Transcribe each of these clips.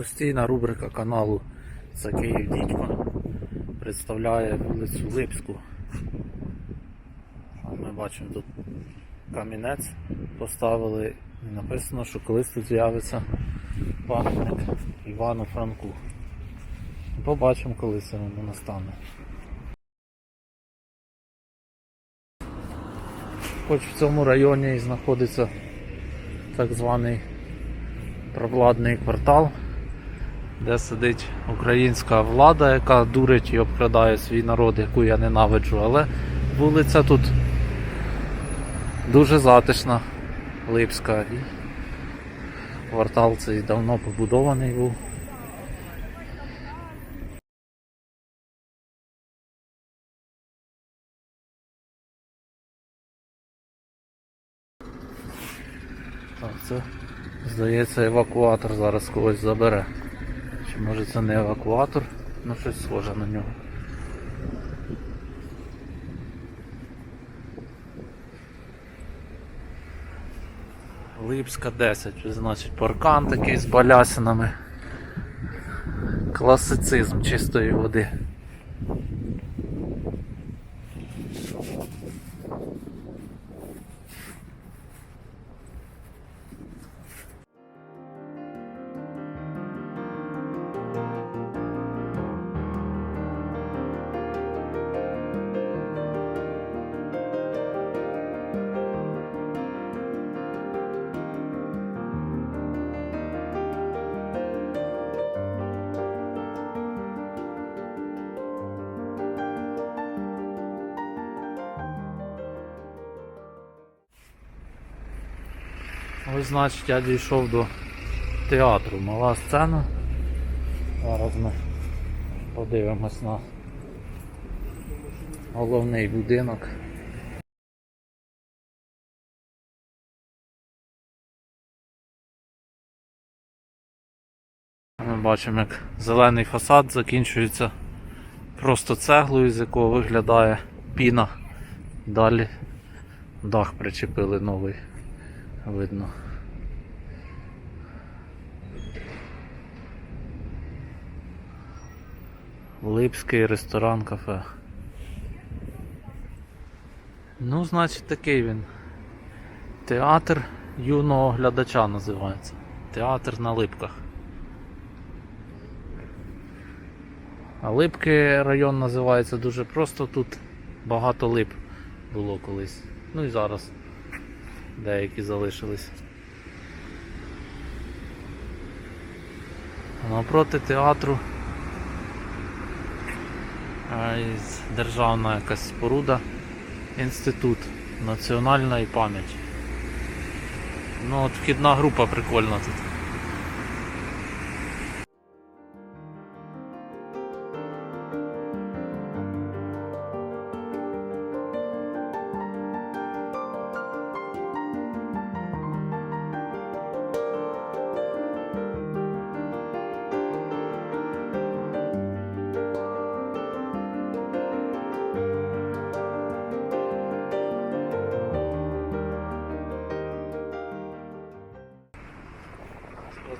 Постійна рубрика каналу «За Київ Дідько» представляє вулицю Липську. Ми бачимо тут камінець поставили і написано, що колись тут з'явиться пам'ятник Івану Франку. Побачимо, коли це воно настане. Хоч в цьому районі і знаходиться так званий провладний квартал, де сидить українська влада, яка дурить і обкрадає свій народ, яку я ненавиджу, але вулиця тут дуже затишна, липська. І квартал цей давно побудований був. Так, це здається евакуатор зараз когось забере. Може це не евакуатор? Ну щось схоже на нього. Липська 10, значить паркан такий з балясинами. Класицизм чистої води. Ось значить я дійшов до театру. Мала сцена. Зараз ми подивимось на головний будинок. Ми бачимо, як зелений фасад закінчується просто цеглою, з якого виглядає піна. Далі дах причепили новий видно. Липський ресторан кафе. Ну, значить, такий він. Театр юного глядача називається. Театр на липках. А Липки район називається дуже просто, тут багато лип було колись. Ну і зараз деякі залишились. Напроти театру із державна якась споруда, інститут, національна пам'яті. Ну от вхідна група прикольна тут.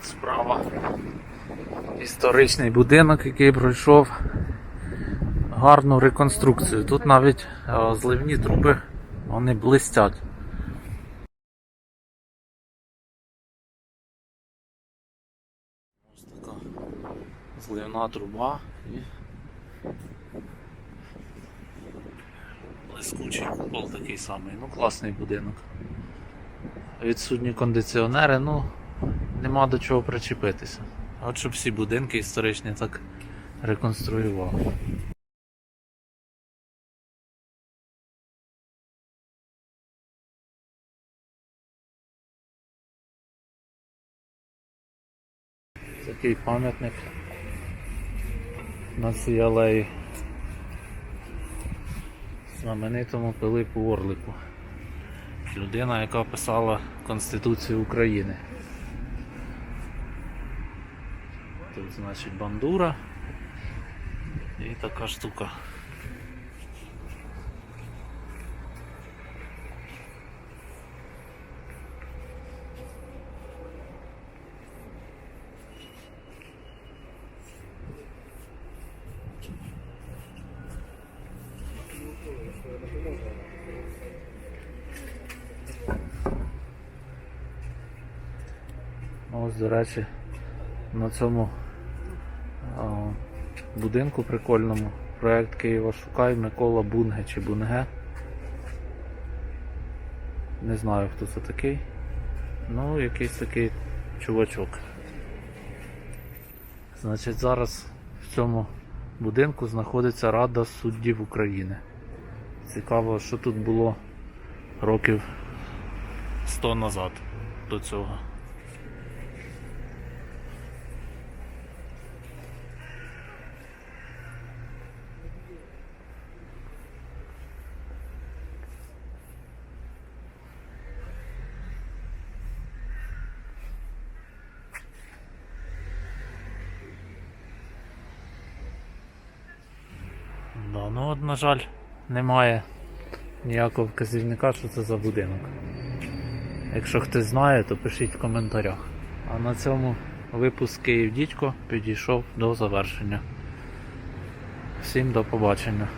От справа історичний будинок, який пройшов гарну реконструкцію. Тут навіть е, зливні труби вони блистять. Ось така зливна труба і блискучий купол такий самий. Ну класний будинок. Відсутні кондиціонери, ну нема до чого причепитися. От щоб всі будинки історичні так реконструювали. Такий пам'ятник на цій алеї знаменитому Пилипу Орлику. Людина, яка писала Конституцію України. тут значить бандура и такая штука. Ось, до речі, на цьому будинку прикольному проект Києва Шукай Микола Бунге чи Бунге. Не знаю хто це такий. Ну, якийсь такий чувачок. Значить, зараз в цьому будинку знаходиться Рада суддів України. Цікаво, що тут було років 100 назад до цього. Ну от, на жаль, немає ніякого вказівника, що це за будинок. Якщо хтось знає, то пишіть в коментарях. А на цьому випуск Київ Дідько підійшов до завершення. Всім до побачення.